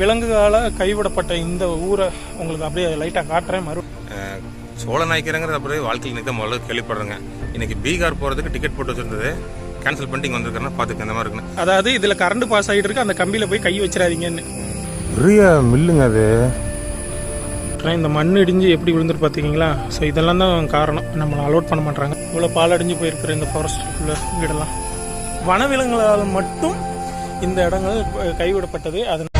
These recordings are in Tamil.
விலங்குகளால் கைவிடப்பட்ட இந்த ஊரை உங்களுக்கு அப்படியே லைட்டாக காட்டுறேன். மறு சோழ நாய்க்கிறங்கிறது அப்படியே வாழ்க்கையில் நிற்க முதல்ல கேள்விப்படுறேங்க. இன்னைக்கு பீகார் போகிறதுக்கு டிக்கெட் போட்டு வச்சிருந்தது. கேன்சல் பண்ணிட்டு இங்கே வந்திருக்கேன்னா பார்த்துக்க இந்த மாதிரி இருக்குன்னு. அதாவது இதில் கரண்ட் பாஸ் ஆகிட்டு இருக்கு அந்த கம்பியில் போய் கை வச்சிடாதீங்கன்னு. பெரிய மில்லுங்க அது. இந்த மண் இடிஞ்சு எப்படி விழுந்துட்டு பார்த்தீங்களா ஸோ இதெல்லாம் தான் காரணம். நம்மளை அலோட் பண்ண மாட்டாங்க இவ்வளோ பால் அடிஞ்சு போயிருக்கிற இந்த ஃபாரஸ்ட்டுக்குள்ள வீடெல்லாம். வனவிலங்குகளால் மட்டும் இந்த இடங்கள் கைவிடப்பட்டது. அது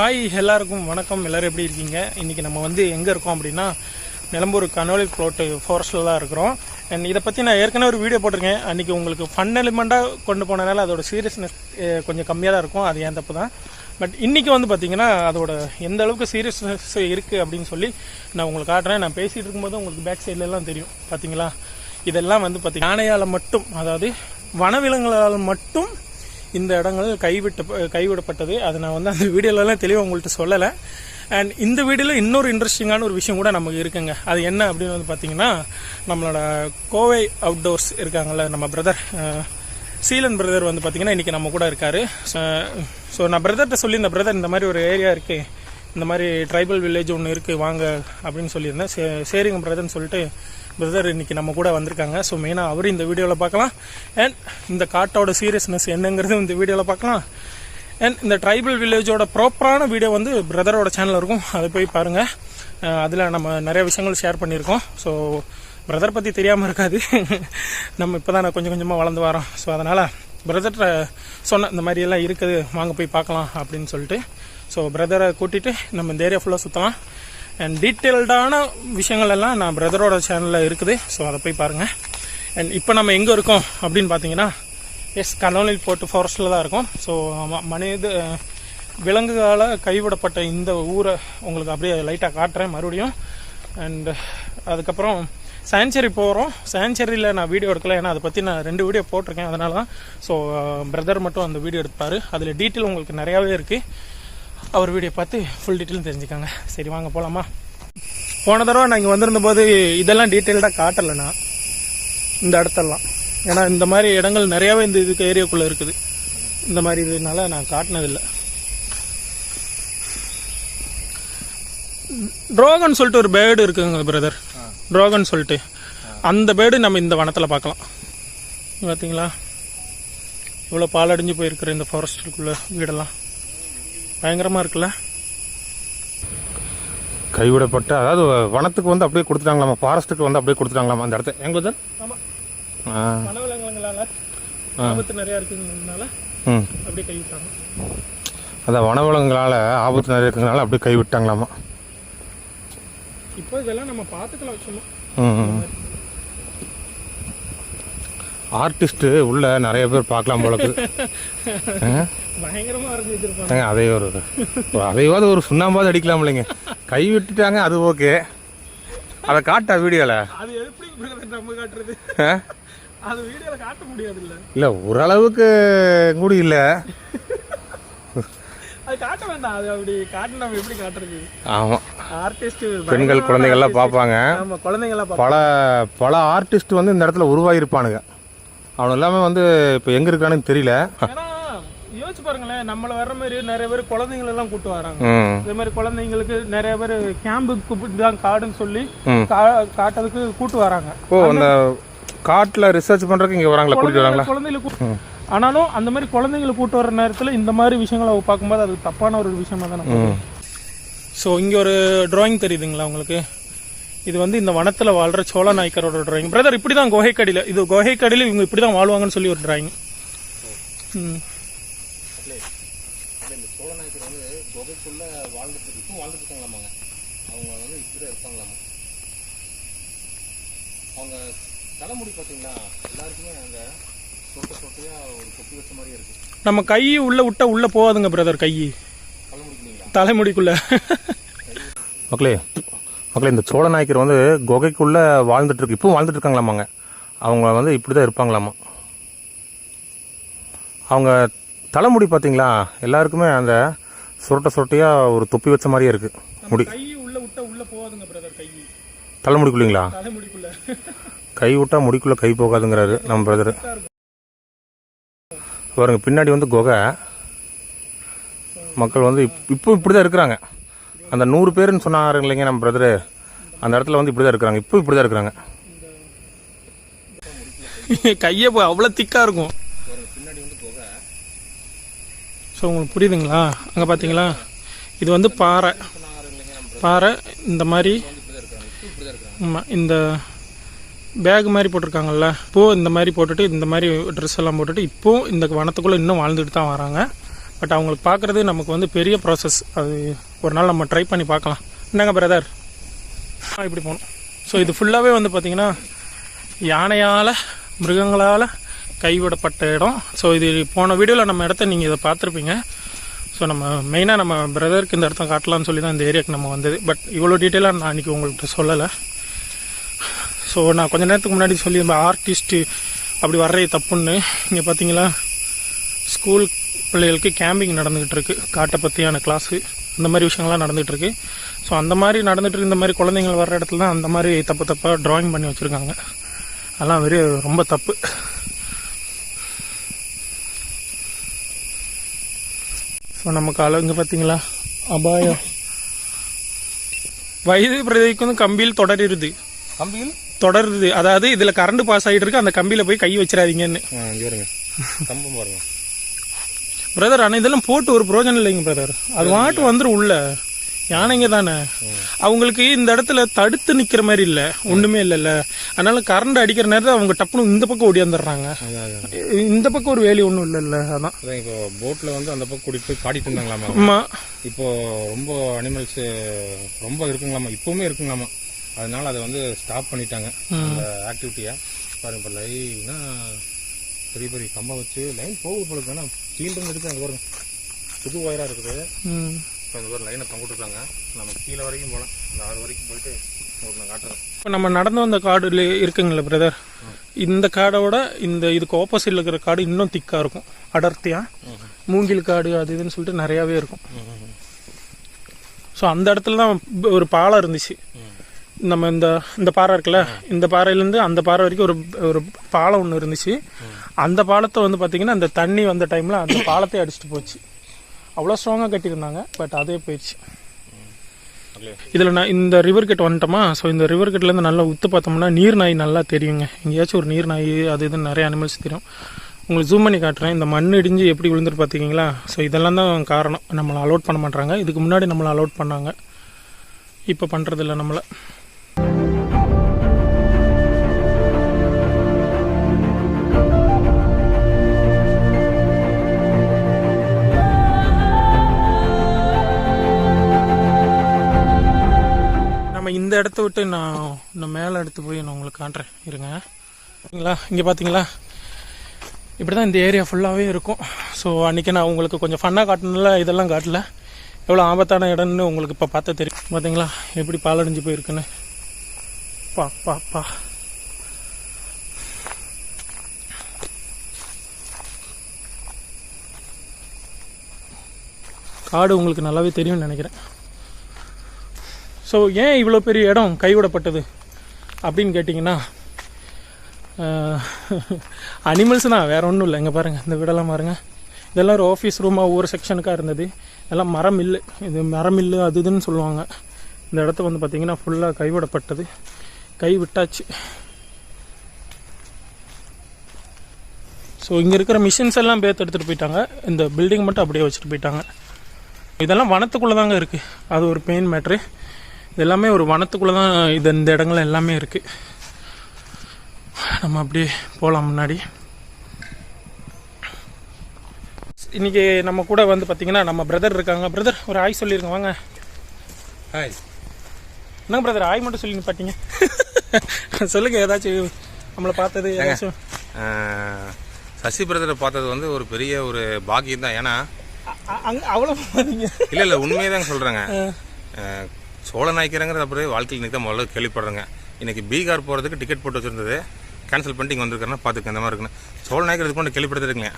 ஹாய் எல்லாருக்கும் வணக்கம். எல்லோரும் எப்படி இருக்கீங்க? இன்றைக்கி நம்ம வந்து எங்கே இருக்கோம் அப்படின்னா நிலம்பூர் கனோலி ப்ளோட்டு ஃபாரஸ்ட்டில் தான் இருக்கிறோம். அண்ட் இதை பற்றி நான் ஏற்கனவே ஒரு வீடியோ போட்டிருக்கேன். அன்றைக்கி உங்களுக்கு ஃபன் எலிமெண்ட்டாக கொண்டு போனதுனால அதோட சீரியஸ்னஸ் கொஞ்சம் கம்மியாக தான் இருக்கும். அது ஏன் தப்பு தான்? பட் இன்றைக்கி வந்து பார்த்திங்கன்னா அதோட எந்த அளவுக்கு சீரியஸ்னஸ் இருக்குது அப்படின்னு சொல்லி நான் உங்களுக்கு காட்டுறேன். நான் பேசிகிட்டு இருக்கும்போது உங்களுக்கு பேக் சைட்லலாம் தெரியும். பார்த்தீங்களா இதெல்லாம் வந்து பார்த்திங்க யானையால் மட்டும் அதாவது வனவிலங்குகளால் மட்டும் இந்த இடங்கள் கைவிட்ட கைவிடப்பட்டது. அதை நான் வந்து அந்த வீடியோலலாம் தெளிவாக உங்கள்கிட்ட சொல்லலை. அண்ட் இந்த வீடியோவில் இன்னொரு இன்ட்ரெஸ்டிங்கான ஒரு விஷயம் கூட நமக்கு இருக்குங்க. அது என்ன அப்படின்னு வந்து பார்த்தீங்கன்னா நம்மளோட கோவை அவுட்டோர்ஸ் இருக்காங்கல்ல நம்ம பிரதர் சீலன் பிரதர் வந்து பார்த்தீங்கன்னா இன்றைக்கி நம்ம கூட இருக்கார். ஸோ நான் பிரதர்கிட்ட சொல்லி இந்த பிரதர் இந்த மாதிரி ஒரு ஏரியா இருக்குது இந்த மாதிரி ட்ரைபல் வில்லேஜ் ஒன்று இருக்குது வாங்க அப்படின்னு சொல்லியிருந்தேன். சே சரிங்க பிரதர்னு சொல்லிட்டு பிரதர் இன்னைக்கு நம்ம கூட வந்திருக்காங்க. ஸோ மெயினாக அவரும் இந்த வீடியோவில் பார்க்கலாம். அண்ட் இந்த காட்டோட சீரியஸ்னஸ் என்னங்கிறது இந்த வீடியோவில் பார்க்கலாம். அண்ட் இந்த ட்ரைபல் வில்லேஜோட ப்ராப்பரான வீடியோ வந்து பிரதரோட சேனல் இருக்கும். அதை போய் பாருங்கள் அதில் நம்ம நிறைய விஷயங்கள் ஷேர் பண்ணியிருக்கோம். ஸோ பிரதர் பற்றி தெரியாமல் இருக்காது. நம்ம இப்போ தான் கொஞ்சம் கொஞ்சமாக வளர்ந்து வரோம். ஸோ அதனால் பிரதர்கிட்ட சொன்ன இந்த மாதிரியெல்லாம் இருக்குது. வாங்க போய் பார்க்கலாம் அப்படின்னு சொல்லிட்டு. ஸோ பிரதரை கூட்டிகிட்டு நம்ம இந்த ஏரியா ஃபுல்லாக சுற்றலாம் அண்ட் டீட்டெயில்டான விஷயங்கள் எல்லாம் நான் பிரதரோட சேனலில் இருக்குது. ஸோ அதை போய் பாருங்கள் அண்ட் இப்போ நம்ம எங்கே இருக்கோம் அப்படின்னு பார்த்தீங்கன்னா எஸ் கனோலில் போட்டு ஃபாரஸ்ட்டில் தான் இருக்கோம். ஸோ மனித விலங்குகளால் கைவிடப்பட்ட இந்த ஊரை உங்களுக்கு அப்படியே லைட்டாக காட்டுறேன் மறுபடியும். அண்ட் அதுக்கப்புறம் சான்ச்சரி போகிறோம் சான்ச்சரியில் நான் வீடியோ எடுக்கல. ஏன்னா அதை பற்றி நான் ரெண்டு வீடியோ போட்டிருக்கேன். அதனால தான் ஸோ பிரதர் மட்டும் அந்த வீடியோ எடுப்பார். அதில் டீட்டெயில் உங்களுக்கு நிறையாவே இருக்குது அவர் வீடியோ பார்த்து ஃபுல் டீட்டெயிலும் தெரிஞ்சுக்காங்க. சரி வாங்க போகலாமா போன தடவை நான் இங்கே வந்திருந்த போது இதெல்லாம் டீட்டெயில்டாக காட்டலை நான் இந்த இடத்தெல்லாம். ஏன்னா இந்த மாதிரி இடங்கள் நிறையாவே இந்த இதுக்கு ஏரியாக்குள்ளே இருக்குது. இந்த மாதிரி இதனால நான் காட்டினதில்லை. ட்ரோகன் சொல்லிட்டு ஒரு பேர்டு இருக்குங்க பிரதர் ட்ரோகன் சொல்லிட்டு. அந்த பேர்டு நம்ம இந்த வனத்தில் பார்க்கலாம். பார்த்தீங்களா இவ்வளோ பாலடைஞ்சு போயிருக்கிற இந்த ஃபாரஸ்ட்டுக்குள்ள வீடெல்லாம். பயங்கரமாக இருக்குல்ல? கைவிடப்பட்ட அதாவது வனத்துக்கு வந்து அப்படியே கொடுத்துட்டாங்களாமா? ஃபாரஸ்ட்டுக்கு வந்து அப்படியே கொடுத்துட்டாங்களாமா அந்த இடத்த எங்க சார் ஆமாம் ஆ. வனவிலங்குகளால் ஆபத்து நிறையா இருக்குங்கிறதுனால ம். அப்படியே கைவிட்டாங்க. அதான் வனவிலங்குகளால் ஆபத்து நிறைய இருக்கிறதுனால அப்படியே கைவிட்டாங்களாமா? இப்போ இதெல்லாம் நம்ம பார்த்துக்கலாம் சும்மா ம் ஆர்டிஸ்ட்டு உள்ள நிறைய பேர் பார்க்கலாம் போலக்கு பயங்கரமாக அதே ஒரு அதையாவது ஒரு சுண்ணாம்பாவது அடிக்கலாம் இல்லைங்க. கை விட்டுட்டாங்க அது ஓகே. அதை காட்டா வீடியோவில் அது எப்படி brother நம்ம காட்டுறது? அது வீடியோவில் காட்ட முடியாது இல்லை இல்லை ஓரளவுக்கு கூடி இல்லை. பெண்கள் குழந்தைகள்லாம் பார்ப்பாங்க. பல பல ஆர்டிஸ்ட் வந்து இந்த இடத்துல உருவாகிருப்பானுங்க அவன் எல்லாமே வந்து இப்போ எங்கே இருக்கானுன்னு தெரியல. யோசிச்சு பாருங்களேன் நம்மள வர்ற மாதிரி நிறைய பேர் குழந்தைங்களை எல்லாம் கூட்டு வராங்க. இதே மாதிரி குழந்தைங்களுக்கு நிறைய பேர் கேம்புக்கு கூப்பிட்டு தான் காடுன்னு சொல்லி காட்டுறதுக்கு கூட்டு வராங்க. ஓ அந்த காட்டில் ரிசர்ச் பண்ணுறதுக்கு இங்கே வராங்களா? கூட்டிட்டு வராங்களா? குழந்தைகளை கூ- ஆனாலும் அந்த மாதிரி குழந்தைங்களை கூட்டு வர நேரத்துல இந்த மாதிரி விஷயங்களை பார்க்கும்போது அது தப்பான ஒரு விஷயமா தானே ஸோ இங்கே ஒரு டிராயிங் தெரியுதுங்களா உங்களுக்கு? இது வந்து இந்த வனத்தில் வாழ்கிற சோழ நாயக்கரோட டிராயிங் பிரதர் இப்படி தான் குகைக்கடியில் இது குகைக்கடியில் இவங்க இப்படி தான் வாழ்வாங்கன்னு சொல்லி ஒரு டிராயிங் அவங்க வந்து இப்படி தான் இருப்பாங்களாமா? அவங்க தலைமுடி பார்த்தீங்களா எல்லாருக்குமே அந்த சொட்ட சொட்டையா ஒரு கொப்பி வச்ச மாதிரியே இருக்கு. நம்ம கை உள்ள விட்டா உள்ள போகாதுங்க பிரதர் கை. தலைமுடிக்குள்ள. மக்களே மக்களே இந்த சோழ நாயக்கர் வந்து குகைக்குள்ளே வாழ்ந்துட்டு இருக்கு. இப்பவும் வாழ்ந்துட்டு இருக்காங்களாமாங்க. அவங்க வந்து இப்படி தான் இருப்பாங்களாமா. அவங்க தலைமுடி பார்த்தீங்களா எல்லாருக்குமே அந்த சுரட்ட சுரட்டையாக ஒரு தொப்பி வச்ச மாதிரியே இருக்குது முடி தலைமுடிக்குள்ளீங்களா? தலைமுடிக்குள்ள. கை விட்டா முடிக்குள்ளே கை போகாதுங்கிறாரு நம்ம பிரதர் பாருங்க பின்னாடி வந்து குகை. மக்கள் வந்து இப்- இப்போ இப்படி தான் இருக்கிறாங்க. அந்த நூறு பேருன்னு சொன்னாங்க இல்லைங்க நம்ம பிரதரு அந்த இடத்துல வந்து இப்படி தான் இருக்கிறாங்க. இப்போ இப்படி தான் இருக்கிறாங்க. கையை போய் அவ்வளோ திக்காக இருக்கும். ஸோ உங்களுக்கு புரியுதுங்களா? அங்கே பார்த்தீங்களா இது வந்து பாறை. பாறை இந்த மாதிரி ஆமாம் இந்த பேக் மாதிரி போட்டிருக்காங்கல்ல. இப்போது இந்த மாதிரி போட்டுட்டு இந்த மாதிரி ட்ரெஸ் எல்லாம் போட்டுட்டு இப்போது இந்த வனத்துக்குள்ளே இன்னும் வாழ்ந்துட்டு தான் வராங்க. பட் அவங்களுக்கு பார்க்குறது நமக்கு வந்து பெரிய ப்ராசஸ் அது ஒரு நாள் நம்ம ட்ரை பண்ணி பார்க்கலாம். என்னங்க பிரதர் ஆ இப்படி போகணும். ஸோ இது ஃபுல்லாகவே வந்து பார்த்திங்கன்னா யானையால் மிருகங்களால் கைவிடப்பட்ட இடம். ஸோ இது போன வீடியோவில் நம்ம இடத்த நீங்கள் இதை பார்த்துருப்பீங்க. ஸோ நம்ம மெயினாக நம்ம பிரதருக்கு இந்த இடத்த காட்டலாம்னு சொல்லி தான் இந்த ஏரியாவுக்கு நம்ம வந்தது. பட் இவ்வளோ டீட்டெயிலாக நான் அன்றைக்கி உங்கள்கிட்ட சொல்லலை. ஸோ நான் கொஞ்ச நேரத்துக்கு முன்னாடி சொல்லியிருந்தேன் ஆர்டிஸ்ட்டு அப்படி வர்றது தப்புன்னு. இங்கே பார்த்தீங்களா ஸ்கூல் பிள்ளைகளுக்கு கேம்பிங் நடந்துகிட்டு இருக்கு காட்டை பற்றியான கிளாஸு அந்த மாதிரி விஷயங்கள்லாம் நடந்துகிட்டு இருக்கு ஸோ அந்த மாதிரி நடந்துட்டு இருக்கு, இந்த மாதிரி குழந்தைங்கள் வர்ற இடத்துல தான் அந்த மாதிரி தப்பு தப்பாக ட்ராயிங் பண்ணி வச்சுருக்காங்க. அதெல்லாம் வெரி ரொம்ப தப்பு. ஸோ நமக்கு அழகு பார்த்தீங்களா அபாயம். வயது பிரதிக்கு வந்து கம்பியில் தொடருது. கம்பியில்? தொடருது. அதாவது இதில் கரண்ட் பாஸ் ஆகிட்டு இருக்கு அந்த கம்பியில் போய் கை வச்சிடாதீங்கன்னு. கம்பம் பாருங்க. பிரதர் ஆனால் இதெல்லாம் போட்டு ஒரு பிரயோஜனம் இல்லைங்க பிரதர் அது வாட்டு வந்துடும் உள்ள. யானைங்க தானே. அவங்களுக்கு இந்த இடத்துல தடுத்து நிக்கிற மாதிரி இல்ல. ஒண்ணுமே இல்லைல்ல. அதனால கரண்ட் அடிக்கிற நேரத்தில் அவங்க டப்புனு இந்த பக்கம் ஓடியாந்துடுறாங்க இந்த பக்கம் ஒரு வேலி ஒன்றும் இல்லைல்ல அதான். அதான் இப்போ போட்டில் வந்து அந்த பக்கம் கூட்டிட்டு போய் காட்டிட்டு இருந்தாங்களாமா? ஆமா. இப்போ ரொம்ப அனிமல்ஸ் ரொம்ப இருக்குங்களாமா? இப்பவுமே இருக்குங்களாமா? அதனால அதை வந்து ஸ்டாப் பண்ணிட்டாங்க. அந்த ஆக்டிவிட்டியை பாருங்க இப்போ பெரிய பெரிய கம்பம் வச்சு லைன் போகுது போல. ஆனா கீழே இருக்கு அங்கே பாருங்க. புது ஒயரா இருக்குது. ம். இப்போ இந்த ஒரு லைனை தொங்கிட்டுருக்காங்க. நம்ம கீழே வரைக்கும் போகலாம். அந்த ஆறு வரைக்கும் போயிட்டு உங்களுக்கு நான் காட்டுறேன். இப்போ நம்ம நடந்து வந்த காடுல இருக்குங்களா பிரதர் இந்த காடோட இந்த இதுக்கு ஆப்போசிட்ல இருக்கிற காடு இன்னும் திக்கா இருக்கும். அடர்த்தியா? மூங்கில் காடு அது இதுன்னு சொல்லிட்டு நிறையாவே இருக்கும். ஸோ அந்த இடத்துல தான் ஒரு பாலம் இருந்துச்சு. நம்ம இந்த இந்த பாறை இருக்குல்ல இந்த பாறையிலேருந்து அந்த பாறை வரைக்கும் ஒரு ஒரு பாலம் ஒன்று இருந்துச்சு. அந்த பாலத்தை வந்து பார்த்தீங்கன்னா அந்த தண்ணி வந்த டைமில் அந்த பாலத்தை அடிச்சுட்டு போச்சு. அவ்வளோ ஸ்ட்ராங்காக கட்டியிருந்தாங்க பட் அதே போயிடுச்சு. இதில் நான் இந்த ரிவர் கிட்ட வந்துட்டோமா? ஸோ இந்த ரிவர் கிட்டலேருந்து நல்லா உத்து பார்த்தோம்னா நீர் நாய் நல்லா தெரியுங்க. எங்கேயாச்சும் ஒரு நீர் நாய் அது இதுன்னு நிறைய அனிமல்ஸ் தெரியும். உங்களுக்கு ஜூம் பண்ணி காட்டுறேன். இந்த மண் இடிஞ்சு எப்படி விழுந்துட்டு பார்த்தீங்களா ஸோ இதெல்லாம் தான் காரணம். நம்மளை அலோட் பண்ண மாட்டாங்க இதுக்கு முன்னாடி நம்மளை அலோட் பண்ணாங்க. இப்போ பண்ணுறதில்ல நம்மளை. நம்ம இந்த இடத்த விட்டு நான் இன்னும் மேலே எடுத்து போய் நான் உங்களுக்கு காட்டுறேன் இருங்க. சரிங்களா இங்கே பார்த்தீங்களா இப்படி தான் இந்த ஏரியா ஃபுல்லாகவே இருக்கும். ஸோ அன்றைக்கி நான் உங்களுக்கு கொஞ்சம் ஃபன்னாக காட்டணும்ல இதெல்லாம் காட்டல. எவ்வளோ ஆபத்தான இடம்னு உங்களுக்கு இப்போ பார்த்தா தெரியும். பார்த்தீங்களா எப்படி பாலடைஞ்சு போயிருக்குன்னு. பா பா பா. காடு உங்களுக்கு நல்லாவே தெரியும்னு நினைக்கிறேன். ஸோ ஏன் இவ்வளோ பெரிய இடம் கைவிடப்பட்டது அப்படின்னு கேட்டிங்கன்னா அனிமல்ஸ் தான் ஒன்றும் இல்லை. இங்கே பாருங்கள் இந்த வீடெல்லாம் பாருங்கள் இதெல்லாம் ஒரு ஆஃபீஸ் ரூமாக ஒவ்வொரு செக்ஷனுக்காக இருந்தது. இதெல்லாம் மரம் மில்லு இது மரம் இல்லை அது இதுன்னு சொல்லுவாங்க. இந்த இடத்த வந்து பார்த்திங்கன்னா ஃபுல்லாக கைவிடப்பட்டது. கை விட்டாச்சு. ஸோ இங்கே இருக்கிற மிஷின்ஸ் எல்லாம் பேர்த்து எடுத்துகிட்டு போயிட்டாங்க. இந்த பில்டிங் மட்டும் அப்படியே வச்சுட்டு போயிட்டாங்க. இதெல்லாம் வனத்துக்குள்ளே தாங்க இருக்குது அது ஒரு பெயின் மேட்ரு எல்லாமே ஒரு வனத்துக்குள்ளே தான் இது இந்த இடங்கள் எல்லாமே இருக்குது நம்ம அப்படியே போகலாம் முன்னாடி. இன்னைக்கு நம்ம கூட வந்து பார்த்தீங்கன்னா நம்ம பிரதர் இருக்காங்க. பிரதர் ஒரு ஆய் சொல்லிருங்க வாங்க. ஹாய் என்ன பிரதர் ஆய் மட்டும் சொல்லி பாட்டீங்க சொல்லுங்க ஏதாச்சும் நம்மளை பார்த்தது ஏதாச்சும். சசி பிரதரை பார்த்தது வந்து ஒரு பெரிய ஒரு பாக்கியம் தான் ஏன்னா அவ்வளோ பார்த்தீங்க இல்லை இல்லை உண்மையை தான் சொல்கிறேங்க சோழ நாய்க்கிறங்கிறது அப்படியே வாழ்க்கையில் இன்றைக்கி தான் முதல்ல கேள்விப்படுறேங்க. இன்றைக்கி பீகார் போகிறதுக்கு டிக்கெட் போட்டு வச்சுருந்தது. கேன்சல் பண்ணிட்டு இங்கே வந்திருக்கேன்னா பார்த்துக்க இந்த மாதிரி இருக்குன்னு சோழ நாய்க்கர் இது கொண்டு கேள்விப்படுத்திருக்கீங்க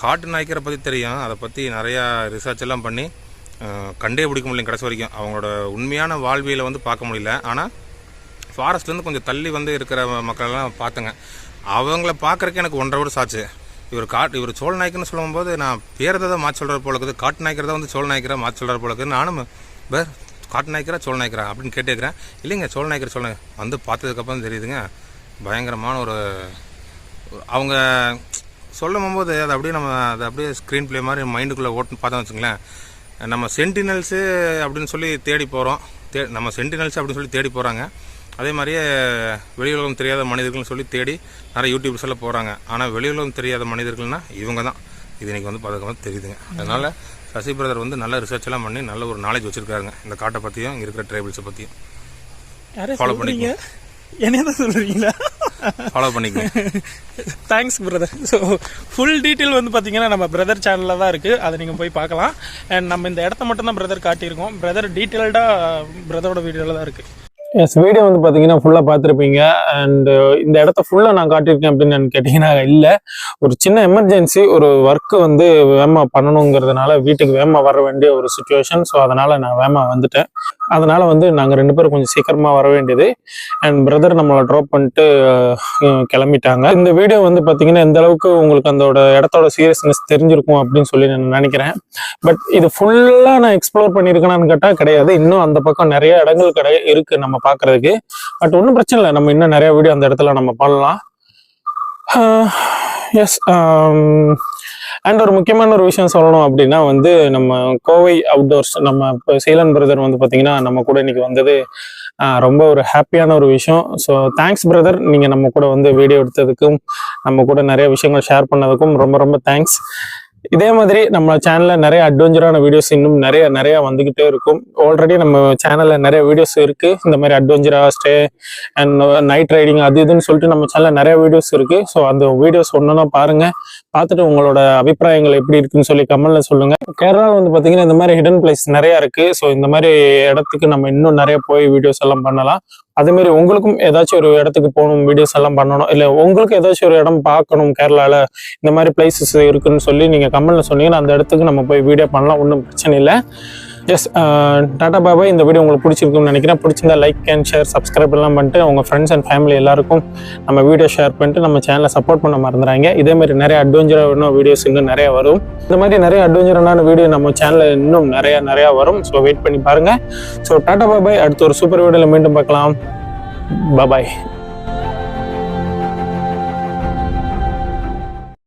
காட்டு நாய்க்கரை பற்றி தெரியும். அதை பற்றி நிறையா ரிசர்ச் எல்லாம் பண்ணி கண்டே பிடிக்க முடியல கடைசி வரைக்கும். அவங்களோட உண்மையான வாழ்வியலை வந்து பார்க்க முடியல. ஆனால் ஃபாரஸ்ட்லேருந்து கொஞ்சம் தள்ளி வந்து இருக்கிற மக்களெல்லாம் பார்த்தேங்க. அவங்கள பார்க்குறக்கு எனக்கு ஒன்றரை வருஷம் ஆச்சு. இவர் காட்டு இவர் சோழ நாய்க்குன்னு சொல்லும்போது நான் பேரதை தான் மாற்றி சொல்கிற போல இருக்குது. காட்டு நாய்க்கரை தான் வந்து சோழ நாய்க்கரை மாற்றி சொல்கிற போல இருக்குது. நானும் பேர் காட்டு நாய்க்கரா சோழ நாய்க்கரா அப்படின்னு கேட்டுக்கிறேன் இல்லைங்க சோழ நாய்க்கர் சோழ வந்து பார்த்ததுக்கப்புறம் தெரியுதுங்க. பயங்கரமான ஒரு அவங்க சொல்லும் போது அதை அப்படியே நம்ம அதை அப்படியே ஸ்க்ரீன் ப்ளே மாதிரி மைண்டுக்குள்ளே ஓட்டு பார்த்தோம் வச்சுங்களேன் நம்ம சென்டினல்ஸு அப்படின்னு சொல்லி தேடி போகிறோம் தே நம்ம சென்டினல்ஸ் அப்படின்னு சொல்லி தேடி போகிறாங்க அதே மாதிரியே வெளியுலகம் தெரியாத மனிதர்கள்னு சொல்லி தேடி நிறைய யூடியூப்ஸ் எல்லாம் போகிறாங்க ஆனால் வெளியுலகம் தெரியாத மனிதர்கள்னா இவங்க தான் இது இன்றைக்கி வந்து பார்த்துக்கமாக தெரியுதுங்க. அதனால் சசி பிரதர் வந்து நல்ல ரிசர்ச் எல்லாம் பண்ணி நல்ல ஒரு நாலேஜ் வச்சுருக்காருங்க. இந்த காட்டை பற்றியும் இங்கே இருக்கிற ட்ரைபிள்ஸை பற்றியும் யாரே Follow சொல்றீங்க? என்னைய தான் சொல்றீங்களா? ஃபாலோ பண்ணிக்கங்க thanks brother so full detail வந்து பார்த்தீங்கன்னா நம்ம பிரதர் சேனலில் தான் இருக்குது அதை நீங்கள் போய் பார்க்கலாம். அண்ட் நம்ம இந்த இடத்த மட்டும் தான் பிரதர் காட்டியிருக்கோம் பிரதர் டீட்டெயில்டாக பிரதரோட வீடியோவில் தான் இருக்குது எஸ் வீடியோ வந்து பார்த்தீங்கன்னா ஃபுல்லாக பார்த்துருப்பீங்க அண்ட் uh, இந்த இடத்த ஃபுல்லாக நான் காட்டியிருக்கேன் அப்படின்னு கேட்டிங்கன்னா இல்லை. ஒரு சின்ன எமர்ஜென்சி ஒரு ஒர்க்கு வந்து வேமா பண்ணணுங்கிறதுனால வீட்டுக்கு வேமா வர வேண்டிய ஒரு சுச்சுவேஷன் ஸோ அதனால் நான் வேமா வந்துட்டேன். அதனால வந்து நாங்கள் ரெண்டு பேரும் கொஞ்சம் சீக்கிரமாக வர வேண்டியது. அண்ட் பிரதர் நம்மளை ட்ராப் பண்ணிட்டு கிளம்பிட்டாங்க. இந்த வீடியோ வந்து பார்த்தீங்கன்னா எந்த அளவுக்கு உங்களுக்கு அதோட இடத்தோட சீரியஸ்னஸ் தெரிஞ்சிருக்கும் அப்படின்னு சொல்லி நான் நினைக்கிறேன். பட் இது ஃபுல்லாக நான் எக்ஸ்ப்ளோர் பண்ணியிருக்கேனான்னு கேட்டால் கிடையாது. இன்னும் அந்த பக்கம் நிறைய இடங்கள் கிடை இருக்கு நம்ம பார்க்கறதுக்கு பட் ஒன்றும் பிரச்சனை இல்லை. நம்ம இன்னும் நிறைய வீடியோ அந்த இடத்துல நம்ம பண்ணலாம். எஸ் அண்ட் ஒரு முக்கியமான ஒரு விஷயம் சொல்லணும் அப்படின்னா வந்து நம்ம கோவை அவுட்டோர்ஸ் நம்ம இப்போ சீலன் பிரதர் வந்து பார்த்தீங்கன்னா நம்ம கூட இன்னைக்கு வந்தது ரொம்ப ஒரு ஹாப்பியான ஒரு விஷயம். ஸோ தேங்க்ஸ் பிரதர் நீங்கள் நம்ம கூட வந்து வீடியோ எடுத்ததுக்கும் நம்ம கூட நிறைய விஷயங்கள் ஷேர் பண்ணதுக்கும் ரொம்ப ரொம்ப தேங்க்ஸ் இதே மாதிரி நம்ம சேனல்ல நிறைய அட்வென்ச்சரான வீடியோஸ் இன்னும் நிறைய நிறைய வந்துகிட்டே இருக்கும். ஆல்ரெடி நம்ம சேனல்ல நிறைய வீடியோஸ் இருக்கு. இந்த மாதிரி அட்வென்ச்சரா ஸ்டே அண்ட் நைட் ரைடிங் அது இதுன்னு சொல்லிட்டு நம்ம சேனல்ல நிறைய வீடியோஸ் இருக்கு. ஸோ அந்த வீடியோஸ் ஒன்றுனா பாருங்க. பார்த்துட்டு உங்களோட அபிப்பிராயங்கள் எப்படி இருக்குன்னு சொல்லி கமெண்ட்ல சொல்லுங்க. கேரளாவில் வந்து பாத்தீங்கன்னா இந்த மாதிரி ஹிடன் பிளேஸ் நிறைய இருக்கு. ஸோ இந்த மாதிரி இடத்துக்கு நம்ம இன்னும் நிறைய போய் வீடியோஸ் எல்லாம் பண்ணலாம். அதே மாதிரி உங்களுக்கும் ஏதாச்சும் ஒரு இடத்துக்கு போகணும் வீடியோஸ் எல்லாம் பண்ணணும் இல்லை உங்களுக்கு ஏதாச்சும் ஒரு இடம் பார்க்கணும் கேரளாவில் இந்த மாதிரி பிளேசஸ் இருக்குன்னு சொல்லி நீங்கள் கமெண்ட்ல சொன்னீங்கன்னா அந்த இடத்துக்கு நம்ம போய் வீடியோ பண்ணலாம். ஒன்றும் பிரச்சனை இல்லை. எஸ் டாடா பாபா இந்த வீடியோ உங்களுக்கு பிடிச்சிருக்கும்னு நினைக்கிறேன். பிடிச்சிருந்தா லைக் அண்ட் ஷேர் சப்ஸ்கிரைப் எல்லாம் பண்ணிட்டு உங்கள் ஃப்ரெண்ட்ஸ் அண்ட் ஃபேமிலி எல்லாருக்கும் நம்ம வீடியோ ஷேர் பண்ணிட்டு நம்ம சேனலை சப்போர்ட் பண்ண மறந்துறாங்க. இதே மாதிரி நிறைய அட்வென்ச்சரான வீடியோஸ் இன்னும் நிறைய வரும். இந்த மாதிரி நிறைய அட்வென்ச்சரான வீடியோ நம்ம சேனலில் இன்னும் நிறைய நிறைய வரும். ஸோ வெயிட் பண்ணி பாருங்க. ஸோ டாடா பாபாய் அடுத்த ஒரு சூப்பர் வீடியோவில் மீண்டும் பார்க்கலாம். பாபாய்